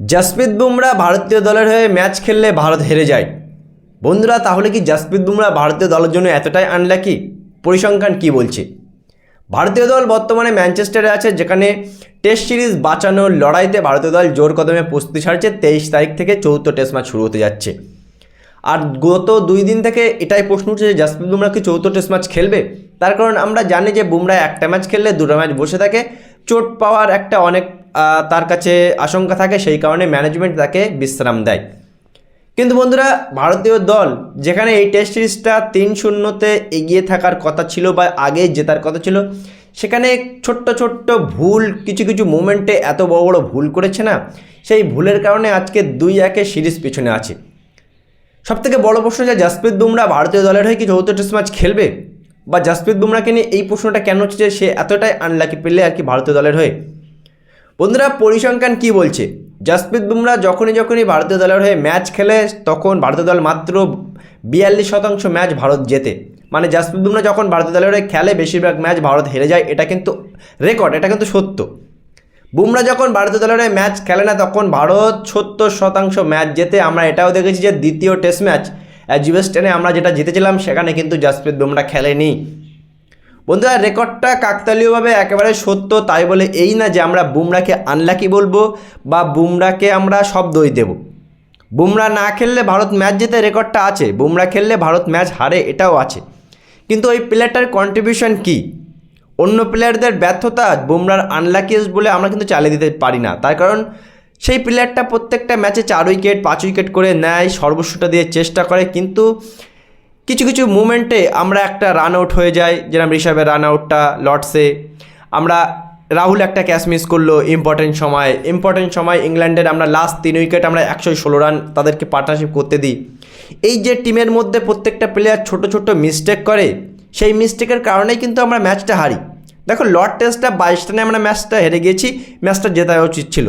জাসপ্রীত বুমরা ভারতীয় দলের হয়ে ম্যাচ খেললে ভারত হেরে যায়। বন্ধুরা, তাহলে কি জাসপ্রীত বুমরা ভারতীয় দলের জন্য এতটাই আনলাকি পরিসংখ্যান কি বলছে? ভারতীয় দল বর্তমানে ম্যানচেস্টারে আছে, যেখানে টেস্ট সিরিজ বাঁচানোর লড়াইতে ভারতীয় দল জোর কদমে প্রস্তুতি ছাড়ছে। তেইশ তারিখ থেকে চৌদ্দ টেস্ট ম্যাচ শুরু হতে যাচ্ছে। আর গত দুই দিন থেকে এটাই প্রশ্ন উঠছে যে জাসপ্রীত বুমরা কি চৌদ্দ টেস্ট ম্যাচ খেলবে? তার কারণ আমরা জানি যে বুমরা একটা ম্যাচ খেললে দুটো ম্যাচ বসে থাকে। চোট পাওয়ার একটা অনেক তার কাছে আশঙ্কা থাকে, সেই কারণে ম্যানেজমেন্ট তাকে বিশ্রাম দেয়। কিন্তু বন্ধুরা, ভারতীয় দল যেখানে এই টেস্ট সিরিজটা তিন শূন্যতে এগিয়ে থাকার কথা ছিল বা আগে জেতার কথা ছিল, সেখানে ছোট্ট ছোট্ট ভুল, কিছু কিছু মোমেন্টে এত বড় বড় ভুল করেছে না, সেই ভুলের কারণে আজকে দুই একে সিরিজ পিছনে আছে। সবথেকে বড় প্রশ্ন যে, জাসপ্রীত বুমরা ভারতীয় দলের হয়ে কি চৌদ্দ টেস্ট ম্যাচ খেলবে? বা জাসপ্রীত বুমরাকে নিয়ে এই প্রশ্নটা কেন হচ্ছে যে সে এতটাই আনলাকি পেলে আর কি ভারতীয় দলের হয়ে। বন্ধুরা, পরিসংখ্যান কি বলছে? জাসপ্রীত বুমরা যখনই যখনই ভারতীয় দলের হয়ে ম্যাচ খেলে, তখন ভারতীয় দল মাত্র বিয়াল্লিশ শতাংশ ম্যাচ ভারত জেতে। মানে জাসপ্রীত বুমরা যখন ভারতীয় দলের হয়ে খেলে, বেশিরভাগ ম্যাচ ভারত হেরে যায়, এটা কিন্তু রেকর্ড এটা কিন্তু সত্য। বুমরা যখন ভারতীয় দলের ম্যাচ খেলে না, তখন ভারত সত্তর শতাংশ ম্যাচ জেতে, আমরা এটাও দেখেছি যে দ্বিতীয় টেস্ট ম্যাচ অ্যাজিবেস্টানে আমরা যেটা জিতেছিলাম, সেখানে কিন্তু জাসপ্রীত বুমরা খেলেনি। বন্ধুরা, রেকর্ডটা কাকতালীয়ভাবে একেবারে সত্য, তাই বলে এই না যে আমরা বুমরাকে আনলাকি বলব বা বুমরাকে আমরা সব দই দেব। বুমরা না খেললে ভারত ম্যাচ জেতে রেকর্ডটা আছে বুমরা খেললে ভারত ম্যাচ হারে এটাও আছে। কিন্তু ওই প্লেয়ারটার কন্ট্রিবিউশন কি? অন্য প্লেয়ারদের ব্যর্থতা বুমরার আনলাকিস বলে আমরা কিন্তু চালিয়ে দিতে পারি না। তার কারণ সেই প্লেয়ারটা প্রত্যেকটা ম্যাচে চার উইকেট পাঁচ উইকেট করে নেয়, সর্বস্বটা দিয়ে চেষ্টা করে। কিন্তু কিছু কিছু মুমেন্টে আমরা একটা রান আউট হয়ে যাই। যেরকম ঋষভের রান আউটটা লর্ডসে। আমরা রাহুল একটা ক্যাচ মিস করল ইম্পর্টেন্ট সময়। ইম্পর্টেন্ট সময় ইংল্যান্ডের আমরা লাস্ট তিন উইকেট আমরা একশো ষোলো রান তাদেরকে পার্টনারশিপ করতে দিই। এই যে টিমের মধ্যে প্রত্যেকটা প্লেয়ার ছোট ছোট মিস্টেক করে, সেই মিস্টেকের কারণেই কিন্তু আমরা ম্যাচটা হারি। দেখো লর্ড টেস্টটা বাইশ রানে আমরা ম্যাচটা হেরে গিয়েছি ম্যাচটা জেতা উচিত ছিল।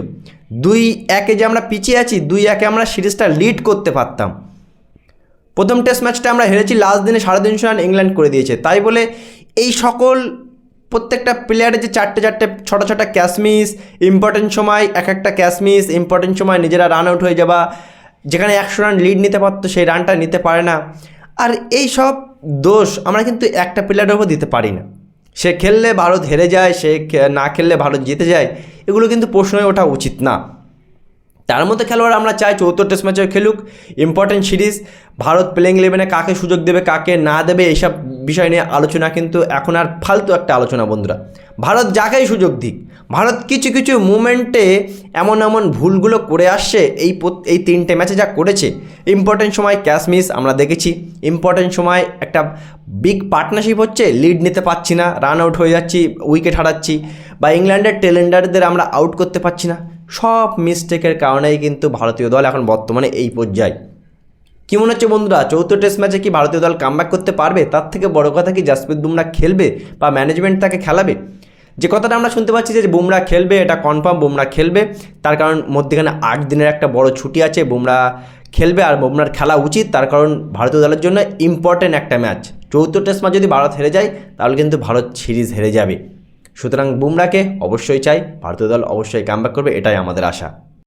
দুই একে যে আমরা পিছিয়ে আছি, দুই একে আমরা সিরিজটা লিড করতে পারতাম। প্রথম টেস্ট ম্যাচটা আমরা হেরেছি লাস্ট দিনে সাড়ে তিনশো রান ইংল্যান্ড করে দিয়েছে। তাই বলে এই সকল প্রত্যেকটা প্লেয়ারের যে চারটে চারটে ছোটো ছোটো ক্যাচ মিস ইম্পর্টেন্ট সময়, এক একটা ক্যাচ মিস ইম্পর্টেন্ট সময় নিজেরা রান আউট হয়ে যাওয়া, যেখানে একশো রান লিড নিতে পারতো, সেই রানটা নিতে পারে না। আর এই সব দোষ আমরা কিন্তু একটা প্লেয়ারের উপর দিতে পারি না। সে খেললে ভারত হেরে যায়, সে না খেললে ভারত জিতে যায়, এগুলো কিন্তু প্রশ্নই ওঠা উচিত না। তার মধ্যে খেলোয়াড় আমরা চাই চৌদ্দ টেস্ট ম্যাচে খেলুক ইম্পর্টেন্ট সিরিজ ভারত প্লেইং ইলেভেনে কাকে সুযোগ দেবে, কাকে না দেবে, এইসব বিষয় নিয়ে আলোচনা কিন্তু এখন আর ফালতু একটা আলোচনা বন্ধুরা। ভারত যাকেই সুযোগ দিক, ভারত কিছু কিছু মুমেন্টে এমন এমন ভুলগুলো করে আসছে, এই এই তিনটে ম্যাচে যা করেছে। ইম্পর্টেন্ট সময় ক্যাশ মিস আমরা দেখেছি ইম্পর্টেন্ট সময় একটা বিগ পার্টনারশিপ হচ্ছে লিড নিতে পারছি না রান আউট হয়ে যাচ্ছি উইকেট হারাচ্ছি, বা ইংল্যান্ডের টেলেন্ডারদের আমরা আউট করতে পারছি না। সব মিস্টেকের কারণেই কিন্তু ভারতীয় দল এখন বর্তমানে এই পর্যায়ে। কি মনে হচ্ছে বন্ধুরা? চৌথ টেস্ট ম্যাচে কি ভারতীয় দল কামব্যাক করতে পারবে? তার থেকে বড় কথা কি জাসপ্রীত বুমরা খেলবে বা ম্যানেজমেন্ট তাকে খেলাবে? যে কথাটা আমরা শুনতে পাচ্ছি যে বুমরা খেলবে, এটা কনফার্ম বুমরা খেলবে। তার কারণ মধ্যখানে আট দিনের একটা বড় ছুটি আছে বুমরা খেলবে আর বুমরার খেলা উচিত। তার কারণ ভারতীয় দলের জন্য ইম্পর্টেন্ট একটা ম্যাচ চৌথ টেস্ট ম্যাচ যদি ভারত হেরে যায়, তাহলে কিন্তু ভারত সিরিজ হেরে যাবে। সুতরাং বুমরাকে অবশ্যই চাই ভারতীয় দল অবশ্যই কামব্যাক করবে এটাই আমাদের আশা।